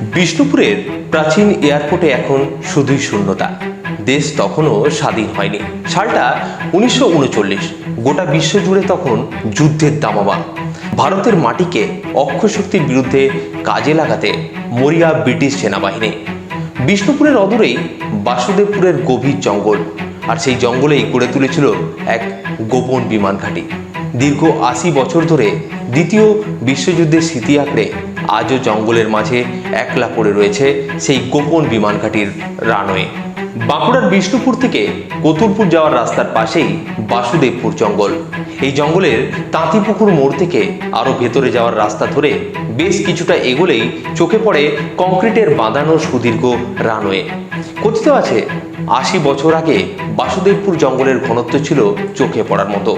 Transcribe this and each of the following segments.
বিষ্ণুপুরের প্রাচীন এয়ারপোর্টে এখন শুধুই শূন্যতা। দেশ তখনও স্বাধীন হয়নি। সালটা উনিশশো উনচল্লিশ, গোটা বিশ্ব জুড়ে তখন যুদ্ধের দামামা ভারতের মাটিকে অক্ষশক্তির বিরুদ্ধে কাজে লাগাতে মরিয়া ব্রিটিশ সেনাবাহিনী। বিষ্ণুপুরের অদূরেই বাসুদেবপুরের গভীর জঙ্গল, আর সেই জঙ্গলেই গড়ে তুলেছিল এক গোপন বিমান ঘাঁটি। দীর্ঘ আশি বছর ধরে দ্বিতীয় বিশ্বযুদ্ধের স্মৃতি আঁকড়ে আজও জঙ্গলের মাঝে একলা পড়ে রয়েছে সেই গোপন বিমান ঘাঁটির রানওয়ে। বাঁকুড়ার বিষ্ণুপুর থেকে কতুলপুর যাওয়ার রাস্তার পাশেই বাসুদেবপুর জঙ্গল। এই জঙ্গলের তাঁতিপুকুর মোড় থেকে আরও ভেতরে যাওয়ার রাস্তা ধরে বেশ কিছুটা এগোলেই চোখে পড়ে কংক্রিটের বাঁধানো সুদীর্ঘ রানওয়ে। কথিত আছে, আশি বছর আগে বাসুদেবপুর জঙ্গলের ঘনত্ব ছিল চোখে পড়ার মতো।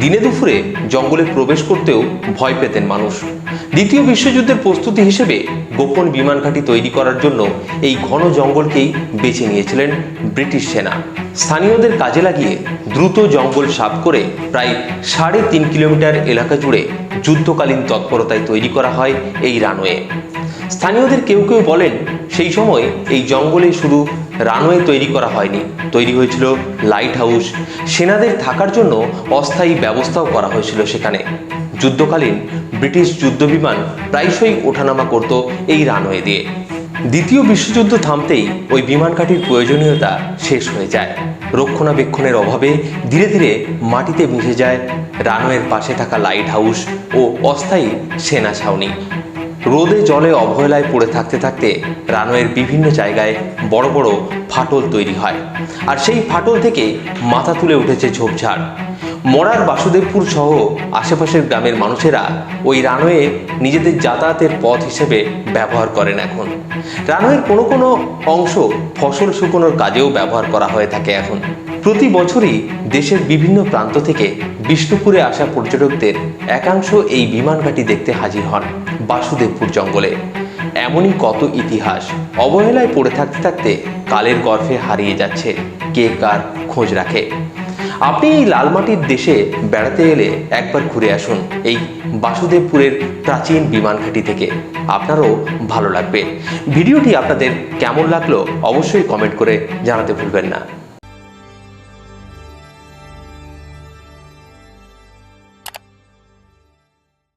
দিনে দুপুরে জঙ্গলে প্রবেশ করতেও ভয় পেতেন মানুষ। দ্বিতীয় বিশ্বযুদ্ধের প্রস্তুতি হিসেবে গোপন বিমান ঘাঁটি তৈরি করার জন্য এই ঘন জঙ্গলকেই বেছে নিয়েছিলেন ব্রিটিশ সেনা। স্থানীয়দের কাজে লাগিয়ে দ্রুত জঙ্গল সাফ করে প্রায় সাড়ে তিন কিলোমিটার এলাকা জুড়ে যুদ্ধকালীন তৎপরতায় তৈরি করা হয় এই রানওয়ে। স্থানীয়দের কেউ কেউ বলেন, সেই সময় এই জঙ্গলে শুধু রানওয়ে তৈরি করা হয়নি। তৈরি হয়েছিল লাইট হাউস সেনাদের থাকার জন্য অস্থায়ী ব্যবস্থাও করা হয়েছিল সেখানে। যুদ্ধকালীন ব্রিটিশ যুদ্ধবিমান প্রায়শই ওঠানামা করত এই রানওয়ে দিয়ে। দ্বিতীয় বিশ্বযুদ্ধ থামতেই ওই বিমান ঘাঁটির প্রয়োজনীয়তা শেষ হয়ে যায়। রক্ষণাবেক্ষণের অভাবে ধীরে ধীরে মাটিতে মিশে যায় রানওয়ের পাশে থাকা লাইট হাউস ও অস্থায়ী সেনা ছাউনি। রোদে জলে অবহেলায় পড়ে থাকতে থাকতে রানওয়ের বিভিন্ন জায়গায় বড় বড় ফাটল তৈরি হয়। আর সেই ফাটল থেকে মাথা তুলে উঠেছে ঝোপঝাড়। মরার বাসুদেবপুর সহ আশেপাশের গ্রামের মানুষেরা ওই রানওয়ে নিজেদের যাতায়াতের পথ হিসেবে ব্যবহার করেন এখন। রানওয়ের কোনো কোনো অংশ ফসল শুকোনোর কাজেও ব্যবহার করা হয়ে থাকে এখন। প্রতি বছরই দেশের বিভিন্ন প্রান্ত থেকে বিষ্ণুপুরে আসা পর্যটকদের একাংশ এই বিমান ঘাঁটি দেখতে হাজির হন বাসুদেবপুর জঙ্গলে। এমনই কত ইতিহাস অবহেলায় পড়ে থাকতে থাকতে কালের গর্ভে হারিয়ে যাচ্ছে কে কার খোঁজ রাখে। আপনি এই লালমাটির দেশে বেড়াতে এলে একবার ঘুরে আসুন এই বাসুদেবপুরের প্রাচীন বিমান ঘাঁটি থেকে। আপনারও ভালো লাগবে। ভিডিওটি আপনাদের কেমন লাগল অবশ্যই কমেন্ট করে জানাতে ভুলবেন না।